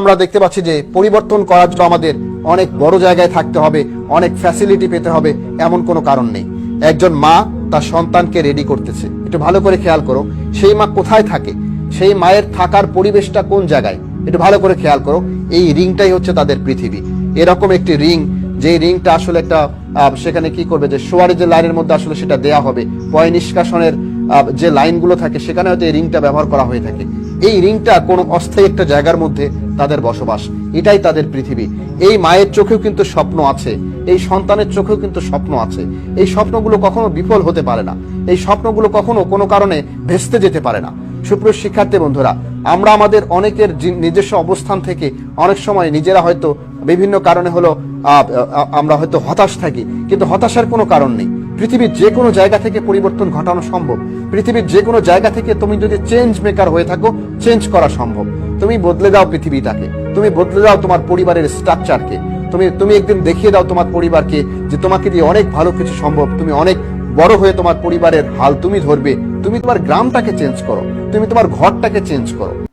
আমরা দেখতে পাচ্ছি যে পরিবর্তন করার জন্য আমাদের অনেক বড় জায়গায় থাকতে হবে, অনেক ফ্যাসিলিটি পেতে হবে, এমন কোনো কারণ নেই। একজন মা তার সন্তানকে রেডি করতেছে। একটু ভালো করে খেয়াল করো, সেই মা কোথায় থাকে? সেই মায়ের থাকার পরিবেশটা কোন জায়গায়? একটু ভালো করে খেয়াল করো, এই রিংটাই হচ্ছে তাদের পৃথিবী। এরকম একটি রিং যে রিংটা আসলে একটা সেখানে কি করবে যে সোয়ারি যে লাইনের মধ্যে আসলে সেটা দেয়া হবে। পয় নিষ্কাশনের যে লাইনগুলো থাকে, সেখানে হয়তো এই রিংটা ব্যবহার করা হয়ে থাকে। এই রিংটা কোনো অস্থায়ী একটা জায়গার মধ্যে তাদের বসবাস। এটাই তাদের পৃথিবী। এই মায়ের চোখেও কিন্তু স্বপ্ন আছে। এই সন্তানের চোখেও কিন্তু স্বপ্ন আছে। এই স্বপ্নগুলো কখনো বিফল হতে পারে না। এই স্বপ্নগুলো কখনো কোনো কারণে ভেস্তে যেতে পারে না। সুপ্রিয় শিক্ষার্থী বন্ধুরা, আমরা আমাদের অনেকের নিজস্ব অবস্থান থেকে অনেক সময় নিজেরা হয়তো বিভিন্ন কারণে হলো আমরা হয়তো হতাশ থাকি। কিন্তু হতাশার কোনো কারণ নেই। পৃথিবীর যে কোনো জায়গা থেকে পরিবর্তন ঘটানো সম্ভব। পৃথিবীর যে কোনো জায়গা থেকে তুমি যদি চেঞ্জ মেকার হয়ে থাকো চেঞ্জ করা সম্ভব। তুমি বদলে দাও পৃথিবীটাকে। তুমি বদলে দাও তোমার পরিবারের স্ট্রাকচারকে তুমি তুমি একদিন দেখিয়ে দাও তোমার পরিবারকে যে তোমাকে দিয়ে অনেক ভালো কিছু সম্ভব। তুমি অনেক বড় হয়ে তোমার পরিবারের হাল তুমি ধরবে। তুমি তোমার গ্রামটাকে চেঞ্জ করো। তুমি তোমার ঘরটাকে চেঞ্জ করো।